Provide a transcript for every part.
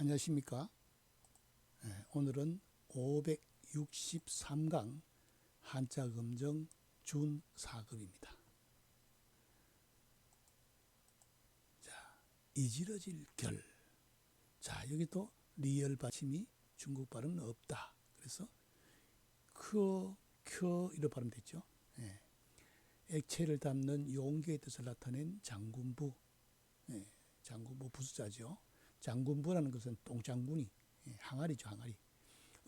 안녕하십니까. 예, 오늘은 563강 한자검정 준4급입니다. 자, 이지러질 결. 자, 여기 또 리얼 받침이 중국 발음은 없다. 그래서 크, 켜 이런 발음 됐죠. 예. 액체를 담는 용기의 뜻을 나타낸 장군부. 예, 장군부 부수자죠. 장군부라는 것은 똥장군이 예, 항아리죠 항아리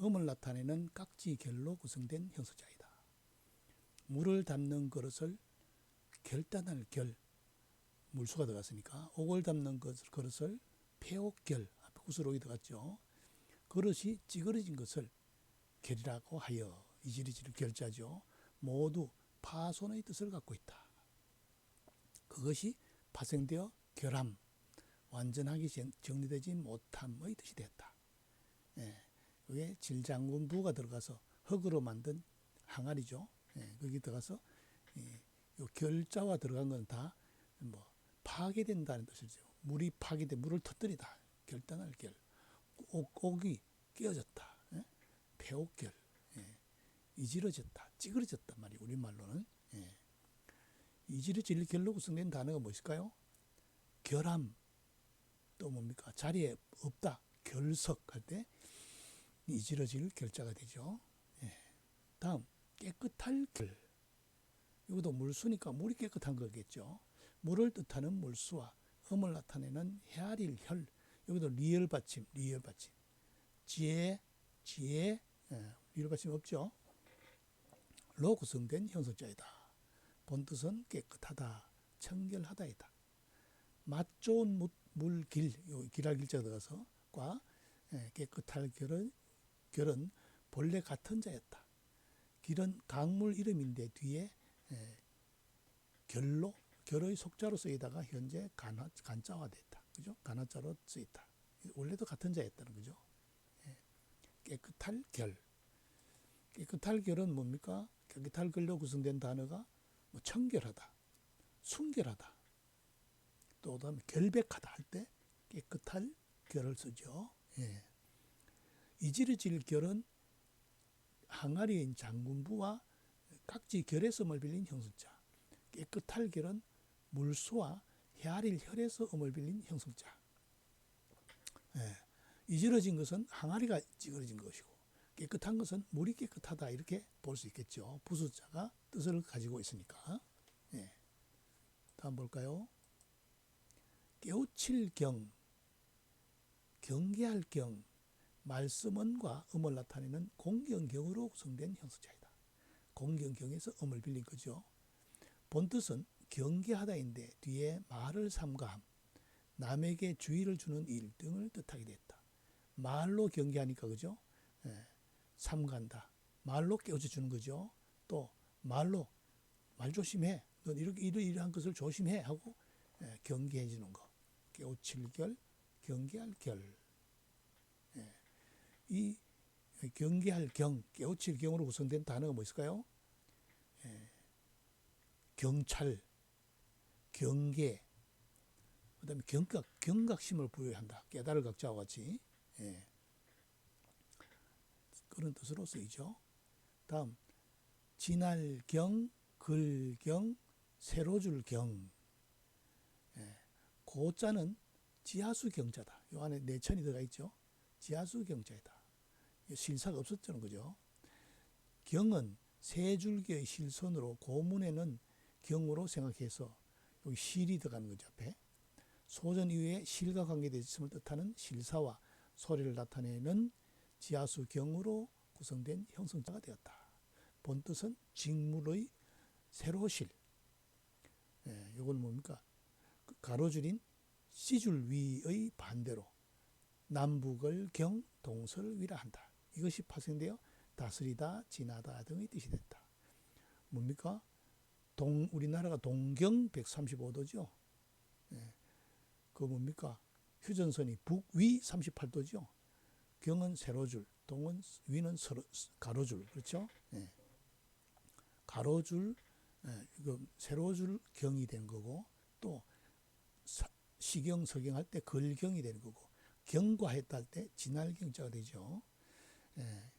음을 나타내는 깍지 결로 구성된 형사자이다. 물을 담는 그릇을 결단할 결 물수가 들어갔으니까 옥을 담는 것 그릇을 폐옥결 앞에 구슬옥이 들어갔죠. 그릇이 찌그러진 것을 결이라고 하여 이지리지를 결자죠. 모두 파손의 뜻을 갖고 있다. 그것이 파생되어 결함, 완전하게 정리되지 못함의 뜻이 됐다. 예, 그게 질장군부가 들어가서 흙으로 만든 항아리죠. 예, 거기 들어가서 예, 요 결자와 들어간 건 다 뭐 파괴된다는 뜻이죠. 물이 파괴돼 물을 터뜨리다. 결단할 결. 옥, 옥이 깨어졌다. 예? 폐옥결. 예. 이지러졌다. 찌그러졌단 말이 우리말로는. 예. 이지러질 결로 구성된 단어가 무엇일까요? 결함, 또 뭡니까? 자리에 없다. 결석할 때 이지러질 결자가 되죠. 예. 다음 깨끗할 결. 이것도 물수니까 물이 깨끗한 거겠죠. 물을 뜻하는 물수와 음을 나타내는 헤아릴 혈. 여기도 리얼 받침, 리얼 받침. 지혜, 지혜, 예, 리얼 받침 없죠. 로 구성된 형성자이다. 본 뜻은 깨끗하다, 청결하다이다. 맛 좋은 물, 물길, 길할 길자가 들어가서 과 예, 깨끗할 결은, 결은 본래 같은 자였다. 길은 강물 이름인데 뒤에 예, 결로 결의 속자로 쓰이다가 현재 간화, 간자화됐다. 그죠? 간화자로 쓰였다. 원래도 같은 자였다는 거죠. 예, 깨끗할 결. 깨끗할 결은 뭡니까? 깨끗할 결로 구성된 단어가 뭐 청결하다, 순결하다, 또 그다음에 결백하다 할 때 깨끗할 결을 쓰죠. 예. 이지르질 결은 항아리인 장군부와 각지 음을 빌린 형성자. 깨끗할 결은 물수와 헤아릴 혈에서 음을 빌린 형성자. 예. 이지러진 것은 항아리가 찌그러진 것이고 깨끗한 것은 물이 깨끗하다 이렇게 볼 수 있겠죠. 부수자가 뜻을 가지고 있으니까. 예. 다음 볼까요? 깨우칠 경, 경계할 경, 말씀은과 음을 나타내는 공경경으로 구성된 형수자이다. 공경경에서 음을 빌린 거죠. 본뜻은 경계하다인데 뒤에 말을 삼가함, 남에게 주의를 주는 일 등을 뜻하게 됐다. 말로 경계하니까 그죠? 예, 삼간다. 말로 깨우쳐 주는 거죠. 또 말로 말 조심해. 넌 이렇게 이러 이러한 것을 조심해 하고 예, 경계해 주는 거. 깨우칠 결, 경계할 결. 예. 이 경계할 경, 깨우칠 경으로 구성된 단어가 뭐 있을까요? 예. 경찰, 경계, 그 다음에 경각, 경각심을 부여한다. 깨달을 각자와 같이. 예. 그런 뜻으로 쓰이죠. 다음, 진할경, 글경, 세로줄경. 예. 고자는 지하수 경자다. 요 안에 내천이 들어가 있죠. 지하수 경자이다. 실사가 없었다는 거죠. 경은 세 줄기의 실선으로 고문에는 경으로 생각해서 여기 실이 들어가는 거죠. 앞에. 소전 이후에 실과 관계되어 있음을 뜻하는 실사와 소리를 나타내는 지하수 경으로 구성된 형성자가 되었다. 본 뜻은 직물의 세로실. 예, 이걸 뭡니까? 그 가로줄인 C줄 위의 반대로 남북을 경, 동서를 위라 한다. 이것이 파생되어 다스리다, 지나다 등의 뜻이 됐다. 뭡니까? 동, 우리나라가 동경 135도죠. 예. 그 뭡니까? 휴전선이 북위 38도죠. 경은 세로줄, 동은 위는 서로, 가로줄, 그렇죠? 예. 가로줄, 예, 그 세로줄 경이 되는 거고 또 사, 시경, 서경 할 때 걸경이 되는 거고 경과했다 할 때 진할경자가 되죠. 예,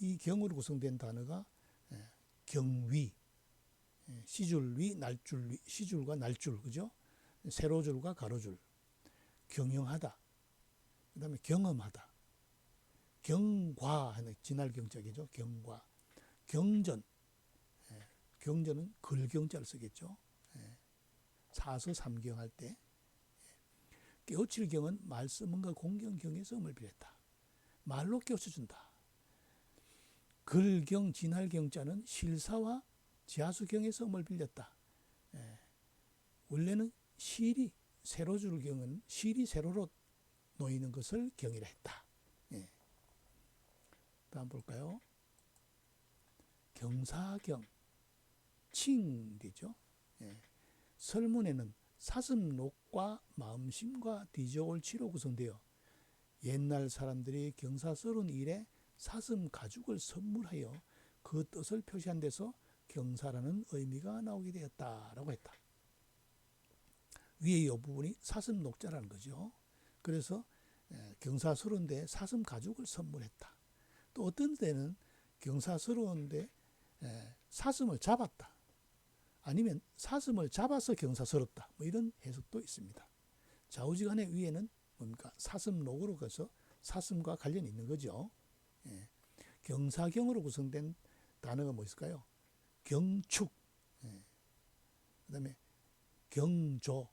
이 경으로 구성된 단어가 예, 경위, 예, 시줄위, 날줄위, 시줄과 날줄, 그죠? 세로줄과 가로줄, 경영하다, 그 다음에 경험하다, 경과 하는 진할경자이죠. 경과, 경전, 예, 경전은 글경자를 쓰겠죠. 예, 사서 삼경할 때 예, 깨우칠 경은 말씀과 공경경에서 음을 비했다. 말로 깨우쳐준다. 글경 진할경자는 실사와 지하수경에서 음을 빌렸다. 예, 원래는 실이 세로줄 경은 실이 세로로 놓이는 것을 경이라 했다. 예. 다음 볼까요? 경사경 칭 되죠. 예. 설문에는 사슴록과 마음심과 뒤저올치로 구성되어 옛날 사람들이 경사스러운 일에 사슴 가죽을 선물하여 그 뜻을 표시한 데서 경사라는 의미가 나오게 되었다라고 했다. 위에 이 부분이 사슴 녹자라는 거죠. 그래서 경사스러운데 사슴 가죽을 선물했다. 또 어떤 때는 경사스러운데 사슴을 잡았다. 아니면 사슴을 잡아서 경사스럽다. 뭐 이런 해석도 있습니다. 좌우지간의 위에는 뭡니까? 사슴록으로 가서 사슴과 관련이 있는 거죠. 예. 경사경으로 구성된 단어가 뭐 있을까요? 경축, 예. 그 다음에 경조,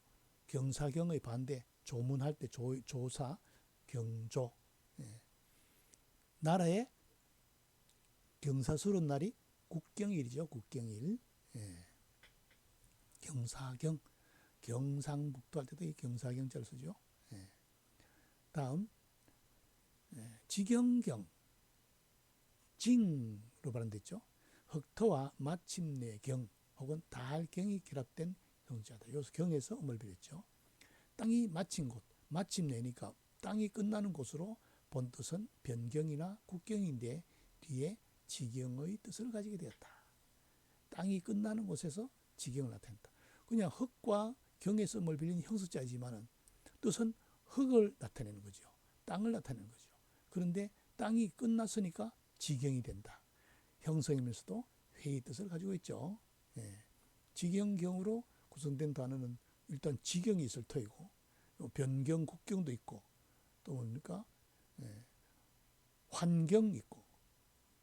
경사경의 반대, 조문할 때 조, 조사, 경조. 예. 나라의 경사스러운 날이 국경일이죠. 국경일. 예. 경사경, 경상북도 할 때도 이 경사경자를 쓰죠. 예. 다음 예. 지경경, 징으로 발음됐죠. 흑토와 마침내 경 혹은 달경이 결합된 형자다. 여기서 경에서 음을 빌렸죠. 땅이 마친 곳, 마침내니까 땅이 끝나는 곳으로 본 뜻은 변경이나 국경인데 뒤에 지경의 뜻을 가지게 되었다. 땅이 끝나는 곳에서 지경을 나타낸다. 그냥 흙과 경에서 뭘 빌린 형수자이지만은 뜻은 흙을 나타내는 거죠. 땅을 나타내는 거죠. 그런데 땅이 끝났으니까 지경이 된다. 형성이면서도 회의 뜻을 가지고 있죠. 예. 지경경으로 구성된 단어는 일단 지경이 있을 터이고 변경, 국경도 있고 또 뭡니까? 예. 환경 있고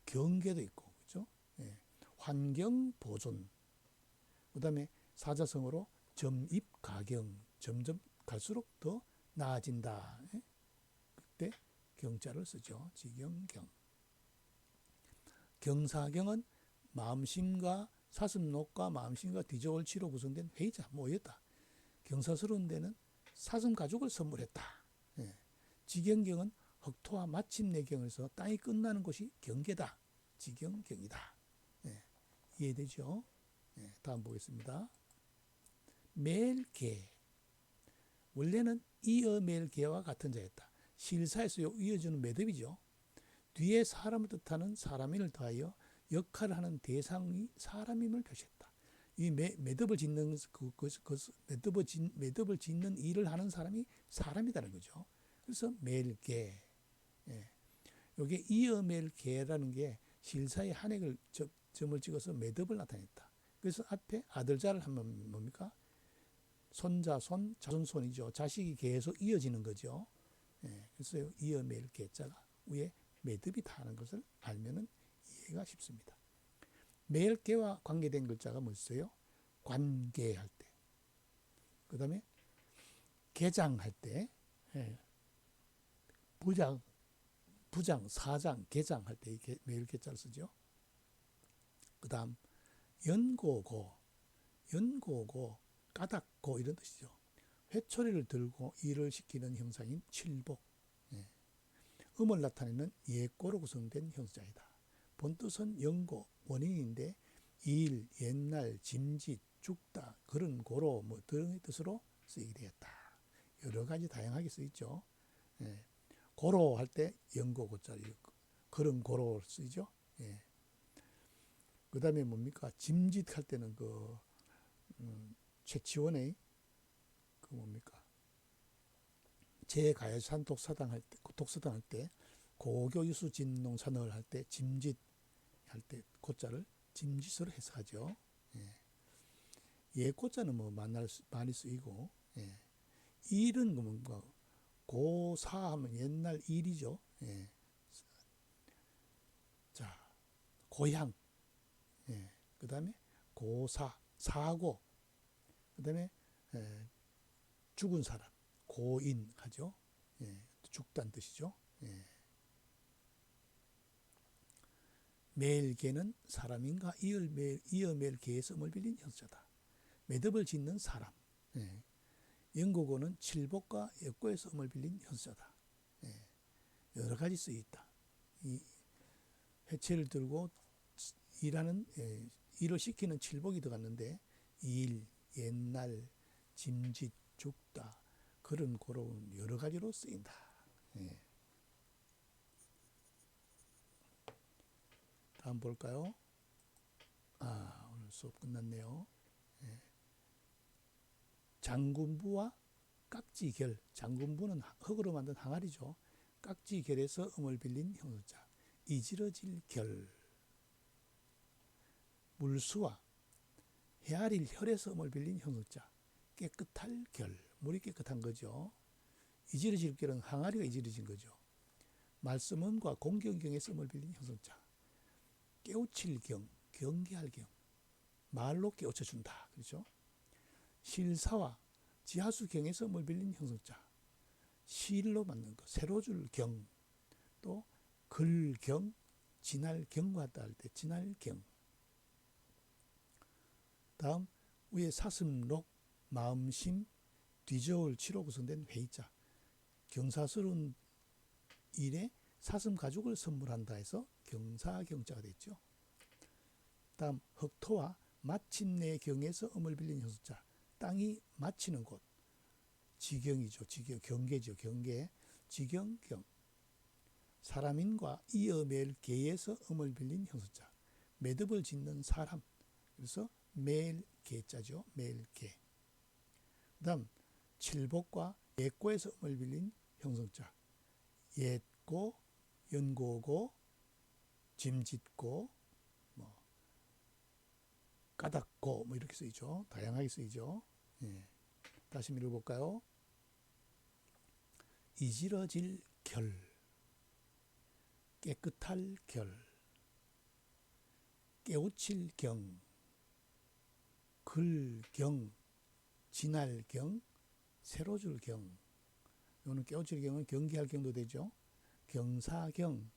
경계도 있고 그렇죠? 예. 환경 보존 그다음에 사자성어로 점입 가경 점점 갈수록 더 나아진다. 예? 그때 경자를 쓰죠. 지경경. 경사경은 마음심과 사슴록과 마음심과 뒤저올치로 구성된 회의자 모였다. 경사스러운 데는 사슴 가죽을 선물했다. 예. 지경경은 흑토와 마침내경에서 땅이 끝나는 곳이 경계다. 지경경이다. 예. 이해되죠? 예. 다음 보겠습니다. 멜개 원래는 이어멜개와 같은 자였다. 실사에서 이어주는 매듭이죠. 뒤에 사람을 뜻하는 사람인을 더하여 역할을 하는 대상이 사람임을 표시했다. 이 매, 매듭을 짓는 그, 그, 그 매듭을, 짓, 매듭을 짓는 일을 하는 사람이 사람이라는 거죠. 그래서 멜개. 예. 요게 이어멜개라는 게 실사의 한획을 점을 찍어서 매듭을 나타냈다. 그래서 앞에 아들자를 하면 뭡니까? 손자, 손, 자손손이죠. 자식이 계속 이어지는 거죠. 예. 그래서 이어멜개자가 위에 매듭이 다는 것을 알면은 이해가 쉽습니다. 매일 개와 관계된 글자가 뭐 있어요? 관계할 때. 그 다음에 개장할 때, 예. 부장, 부장, 사장, 개장할 때 매일 개자를 쓰죠. 그 다음, 연고고, 연고고, 까닥고 이런 뜻이죠. 회초리를 들고 일을 시키는 형상인 칠복. 예. 음을 나타내는 예꼬로 구성된 형사이다. 본뜻은 연고, 원인인데 일, 옛날, 짐짓, 죽다, 그런 고로 뭐 등의 뜻으로 쓰이게 되었다. 여러 가지 다양하게 쓰이죠. 예. 고로 할 때 연고 고자리 그런 고로 쓰이죠. 예. 그 다음에 뭡니까? 짐짓 할 때는 그, 음, 최치원의 그 뭡니까? 제가야산 독서당 할 때, 독서당 할 때, 고교 유수 진농산을 할 때, 짐짓 할 때, 고자를 짐짓으로 해석하죠. 예. 예 고자는 뭐 만날 수, 많이 쓰이고, 예. 일은 뭔가 고사하면 옛날 일이죠. 예. 자, 고향. 예. 그 다음에 고사, 사고. 그 다음에 죽은 사람, 고인 하죠. 예. 죽단 뜻이죠. 예. 매일개는 사람인가 이을 매일, 이어 매일 개의 썸을 빌린 형사다. 매듭을 짓는 사람. 예. 영국어는 칠복과 역고의 썸을 빌린 현수자다. 예. 여러 가지 쓰여 있다. 이 해체를 들고 일하는 예, 일을 시키는 칠복이 들어갔는데 일, 옛날, 짐짓, 죽다 그런 고런 여러 가지로 쓰인다. 예. 다음 볼까요? 아 오늘 수업 끝났네요. 예. 장군부와 깍지결. 장군부는 흙으로 만든 항아리죠. 깍지결에서 음을 빌린 형용자. 이지러질 결. 물수와 헤아릴 음을 빌린 형용자. 깨끗할 결. 물이 깨끗한 거죠. 이지러질 결은 항아리가 이지러진 거죠. 말씀은과 공경경에서 음을 빌린 형용자. 깨우칠 경, 경계할 경. 말로 깨우쳐준다. 그렇죠? 실사와 지하수 경에서 뭘 빌린 형성자. 실로 만든 거. 세로줄 경. 또 글경, 진할 경과 같다 할 때 진할 경. 다음 위에 사슴록, 마음심, 뒤저울 치로 구성된 회의자. 경사스러운 일에 사슴 가죽을 선물한다 해서 경사경자가 됐죠. 다음 흑토와 마침내 경에서 음을 빌린 형수자. 땅이 마치는 곳. 지경이죠. 지경, 경계죠. 경계. 지경경. 사람인과 이어멜 개에서 음을 빌린 형수자. 매듭을 짓는 사람. 그래서 매일 개자죠. 매일 개. 그 다음, 칠복과 옛고에서 음을 빌린 형성자. 옛고, 연고고, 짐짓고, 까닥고 뭐 이렇게 쓰이죠. 다양하게 쓰이죠. 예. 다시 읽어볼까요? 이지러질 결, 깨끗할 결, 깨우칠 경, 글경, 진할 경, 세로줄 경. 요는 깨우칠 경은 경계할 경도 되죠. 경사경,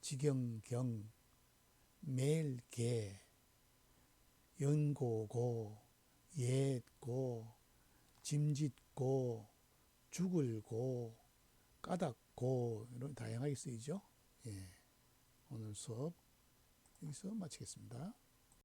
지경경, 매일개, 연고고, 옛고, 짐짓고, 죽을고, 까닥고 이런 다양하게 쓰이죠. 예. 오늘 수업 여기서 마치겠습니다.